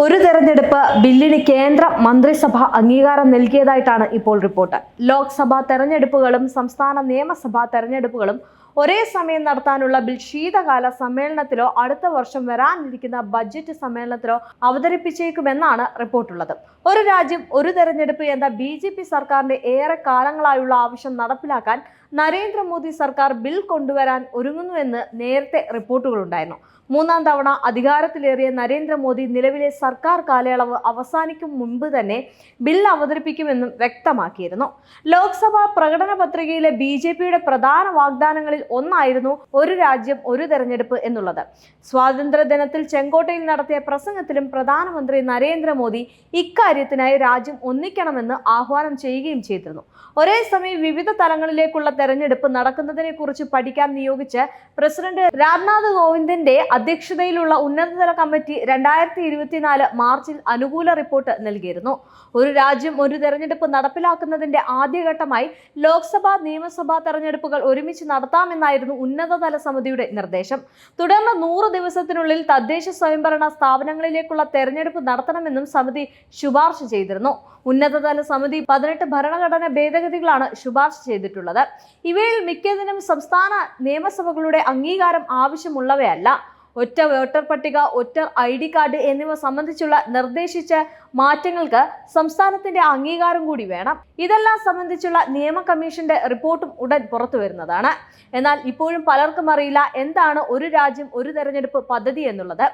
ഒരു തെരഞ്ഞെടുപ്പ് ബില്ലിന് കേന്ദ്ര മന്ത്രിസഭ അംഗീകാരം നൽകിയതായിട്ടാണ് ഇപ്പോൾ റിപ്പോർട്ട്. ലോക്സഭാ തെരഞ്ഞെടുപ്പുകളും സംസ്ഥാന നിയമസഭാ തെരഞ്ഞെടുപ്പുകളും ഒരേ സമയം നടത്താനുള്ള ബിൽ ശീതകാല സമ്മേളനത്തിലോ അടുത്ത വർഷം വരാനിരിക്കുന്ന ബജറ്റ് സമ്മേളനത്തിലോ അവതരിപ്പിച്ചേക്കുമെന്നാണ് റിപ്പോർട്ടുള്ളത്. ഒരു രാജ്യം ഒരു തെരഞ്ഞെടുപ്പ് എന്ന ബി ജെ പി സർക്കാരിന്റെ ഏറെ കാലങ്ങളായുള്ള ആവശ്യം നടപ്പിലാക്കാൻ നരേന്ദ്രമോദി സർക്കാർ ബിൽ കൊണ്ടുവരാൻ ഒരുങ്ങുന്നുവെന്ന് നേരത്തെ റിപ്പോർട്ടുകളുണ്ടായിരുന്നു. മൂന്നാം തവണ അധികാരത്തിലേറിയ നരേന്ദ്രമോദി നിലവിലെ സർക്കാർ കാലയളവ് അവസാനിക്കും മുൻപ് തന്നെ ബിൽ അവതരിപ്പിക്കുമെന്നും വ്യക്തമാക്കിയിരുന്നു. ലോക്സഭാ പ്രകടന പത്രികയിലെ ബി ജെ പിയുടെ പ്രധാന വാഗ്ദാനങ്ങളിൽ ഒന്നായിരുന്നു ഒരു രാജ്യം ഒരു തെരഞ്ഞെടുപ്പ് എന്നുള്ളത്. സ്വാതന്ത്ര്യദിനത്തിൽ ചെങ്കോട്ടയിൽ നടത്തിയ പ്രസംഗത്തിലും പ്രധാനമന്ത്രി നരേന്ദ്രമോദി ഇക്കാര്യത്തിനായി രാജ്യം ഒന്നിക്കണമെന്ന് ആഹ്വാനം ചെയ്യുകയും ചെയ്തിരുന്നു. ഒരേ സമയം വിവിധ തലങ്ങളിലേക്കുള്ള തെരഞ്ഞെടുപ്പ് നടക്കുന്നതിനെക്കുറിച്ച് പഠിക്കാൻ നിയോഗിച്ച് പ്രസിഡന്റ് രാംനാഥ് കോവിന്ദിന്റെ അധ്യക്ഷതയിലുള്ള ഉന്നതതല കമ്മിറ്റി രണ്ടായിരത്തി ഇരുപത്തിനാല് മാർച്ചിൽ അനുകൂല റിപ്പോർട്ട് നൽകിയിരുന്നു. ഒരു രാജ്യം ഒരു തെരഞ്ഞെടുപ്പ് നടപ്പിലാക്കുന്നതിന്റെ ആദ്യഘട്ടമായി ലോക്സഭാ നിയമസഭാ തെരഞ്ഞെടുപ്പുകൾ ഒരുമിച്ച് നടത്താമെന്നായിരുന്നു ഉന്നതതല സമിതിയുടെ നിർദ്ദേശം. തുടർന്ന് നൂറ് ദിവസത്തിനുള്ളിൽ തദ്ദേശ സ്വയംഭരണ സ്ഥാപനങ്ങളിലേക്കുള്ള തെരഞ്ഞെടുപ്പ് നടത്തണമെന്നും സമിതി ശുപാർശ ചെയ്തിരുന്നു. ഉന്നതതല സമിതി പതിനെട്ട് ഭരണഘടന ഭേദഗതികളാണ് ശുപാർശ ചെയ്തിട്ടുള്ളത്. ഇവയിൽ മിക്കതിനും സംസ്ഥാന നിയമസഭകളുടെ അംഗീകാരം ആവശ്യമുള്ളവയല്ല. ഒറ്റ വോട്ടർ പട്ടിക ഒറ്റ ഐ കാർഡ് എന്നിവ സംബന്ധിച്ചുള്ള നിർദ്ദേശിച്ച മാറ്റങ്ങൾക്ക് സംസ്ഥാനത്തിന്റെ അംഗീകാരം കൂടി വേണം. ഇതെല്ലാം സംബന്ധിച്ചുള്ള നിയമ കമ്മീഷന്റെ റിപ്പോർട്ടും ഉടൻ പുറത്തു വരുന്നതാണ്. എന്നാൽ ഇപ്പോഴും പലർക്കും അറിയില്ല എന്താണ് ഒരു രാജ്യം ഒരു തെരഞ്ഞെടുപ്പ് പദ്ധതി എന്നുള്ളത്.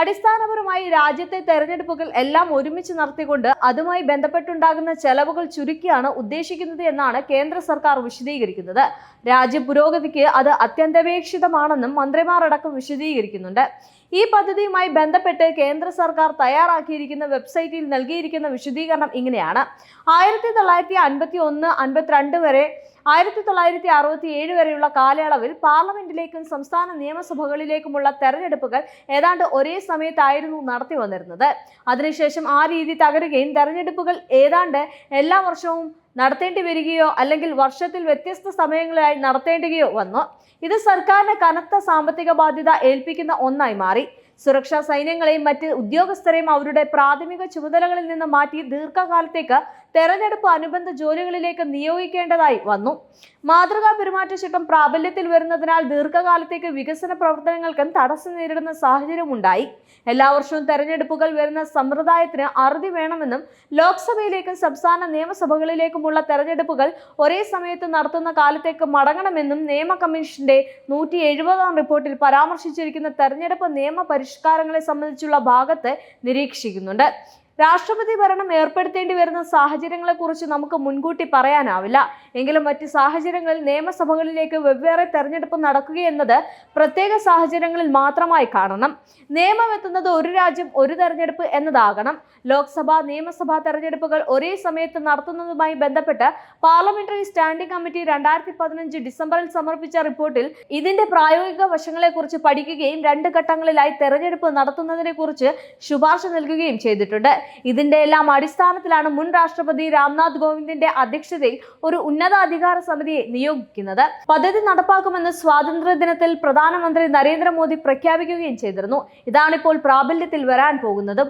അടിസ്ഥാനപരമായി രാജ്യത്തെ തെരഞ്ഞെടുപ്പുകൾ എല്ലാം ഒരുമിച്ച് നടത്തിക്കൊണ്ട് അതുമായി ബന്ധപ്പെട്ടുണ്ടാകുന്ന ചെലവുകൾ ചുരുക്കിയാണ് ഉദ്ദേശിക്കുന്നത് എന്നാണ് കേന്ദ്ര സർക്കാർ വിശദീകരിക്കുന്നത്. രാജ്യ പുരോഗതിക്ക് അത് അത്യന്താപേക്ഷിതമാണെന്നും മന്ത്രിമാർ അടക്കം വിശദീകരിക്കുന്നുണ്ട്. ഈ പദ്ധതിയുമായി ബന്ധപ്പെട്ട് കേന്ദ്ര സർക്കാർ തയ്യാറാക്കിയിരിക്കുന്ന വെബ്സൈറ്റിൽ നൽകിയിരിക്കുന്ന വിശദീകരണം ഇങ്ങനെയാണ്. ആയിരത്തി തൊള്ളായിരത്തി അൻപത്തി ഒന്ന് അൻപത്തിരണ്ട് വരെ ആയിരത്തി തൊള്ളായിരത്തി അറുപത്തി ഏഴ് വരെയുള്ള കാലയളവിൽ പാർലമെന്റിലേക്കും സംസ്ഥാന നിയമസഭകളിലേക്കുമുള്ള തെരഞ്ഞെടുപ്പുകൾ ഏതാണ്ട് ഒരേ സമയത്തായിരുന്നു നടത്തി വന്നിരുന്നത്. അതിനുശേഷം ആ രീതി തകരുകയും തെരഞ്ഞെടുപ്പുകൾ ഏതാണ്ട് എല്ലാ വർഷവും നടത്തേണ്ടി വരികയോ അല്ലെങ്കിൽ വർഷത്തിൽ വ്യത്യസ്ത സമയങ്ങളിലായി നടത്തേണ്ടുകയോ വന്നു. ഇത് സർക്കാരിന് കനത്ത സാമ്പത്തിക ബാധ്യത ഏൽപ്പിക്കുന്ന ഒന്നായി മാറി. സുരക്ഷാ സൈന്യങ്ങളെയും മറ്റ് ഉദ്യോഗസ്ഥരെയും അവരുടെ പ്രാഥമിക ചുമതലകളിൽ നിന്ന് മാറ്റി ദീർഘകാലത്തേക്ക് തെരഞ്ഞെടുപ്പ് അനുബന്ധ ജോലികളിലേക്ക് നിയോഗിക്കേണ്ടതായി വന്നു. മാതൃകാ പെരുമാറ്റച്ചട്ടം പ്രാബല്യത്തിൽ വരുന്നതിനാൽ ദീർഘകാലത്തേക്ക് വികസന പ്രവർത്തനങ്ങൾക്കും തടസ്സം നേരിടുന്ന സാഹചര്യമുണ്ടായി എല്ലാ വർഷവും തെരഞ്ഞെടുപ്പുകൾ വരുന്ന സമ്പ്രദായത്തിന് അറുതി വേണമെന്നും ലോക്സഭയിലേക്കും സംസ്ഥാന നിയമസഭകളിലേക്കുമുള്ള തെരഞ്ഞെടുപ്പുകൾ ഒരേ സമയത്ത് നടത്തുന്ന കാലത്തേക്ക് മടങ്ങണമെന്നും നിയമ കമ്മീഷന്റെ നൂറ്റി എഴുപതാം റിപ്പോർട്ടിൽ പരാമർശിച്ചിരിക്കുന്ന തെരഞ്ഞെടുപ്പ് നിയമ പരിഷ്കാരങ്ങളെ സംബന്ധിച്ചുള്ള ഭാഗത്ത് നിരീക്ഷിക്കുന്നുണ്ട്. രാഷ്ട്രപതി ഭരണം ഏർപ്പെടുത്തേണ്ടി വരുന്ന സാഹചര്യങ്ങളെക്കുറിച്ച് നമുക്ക് മുൻകൂട്ടി പറയാനാവില്ല. എങ്കിലും മറ്റ് സാഹചര്യങ്ങളിൽ നിയമസഭകളിലേക്ക് വെവ്വേറെ തെരഞ്ഞെടുപ്പ് നടക്കുകയെന്നത് പ്രത്യേക സാഹചര്യങ്ങളിൽ മാത്രമായി കാണണം. നിയമം എത്തുന്നത് ഒരു രാജ്യം ഒരു തെരഞ്ഞെടുപ്പ് എന്നതാകണം. ലോക്സഭ നിയമസഭാ തെരഞ്ഞെടുപ്പുകൾ ഒരേ സമയത്ത് നടത്തുന്നതുമായി ബന്ധപ്പെട്ട് പാർലമെന്ററി സ്റ്റാൻഡിംഗ് കമ്മിറ്റി രണ്ടായിരത്തി പതിനഞ്ച് ഡിസംബറിൽ സമർപ്പിച്ച റിപ്പോർട്ടിൽ ഇതിന്റെ പ്രായോഗിക വശങ്ങളെക്കുറിച്ച് പഠിക്കുകയും രണ്ട് ഘട്ടങ്ങളിലായി തെരഞ്ഞെടുപ്പ് നടത്തുന്നതിനെക്കുറിച്ച് ശുപാർശ നൽകുകയും ചെയ്തിട്ടുണ്ട്. ഇതിന്റെ എല്ലാം അടിസ്ഥാനത്തിലാണ് മുൻ രാഷ്ട്രപതി രാംനാഥ് കോവിന്ദിന്റെ അധ്യക്ഷതയിൽ ഒരു ഉന്നതാധികാര സമിതിയെ നിയോഗിക്കുന്നത്. പദ്ധതി നടപ്പാക്കുമെന്ന് സ്വാതന്ത്ര്യ ദിനത്തിൽ പ്രധാനമന്ത്രി നരേന്ദ്രമോദി പ്രഖ്യാപിക്കുകയും ചെയ്തിരുന്നു. ഇതാണിപ്പോൾ പ്രാബല്യത്തിൽ വരാൻ പോകുന്നത്.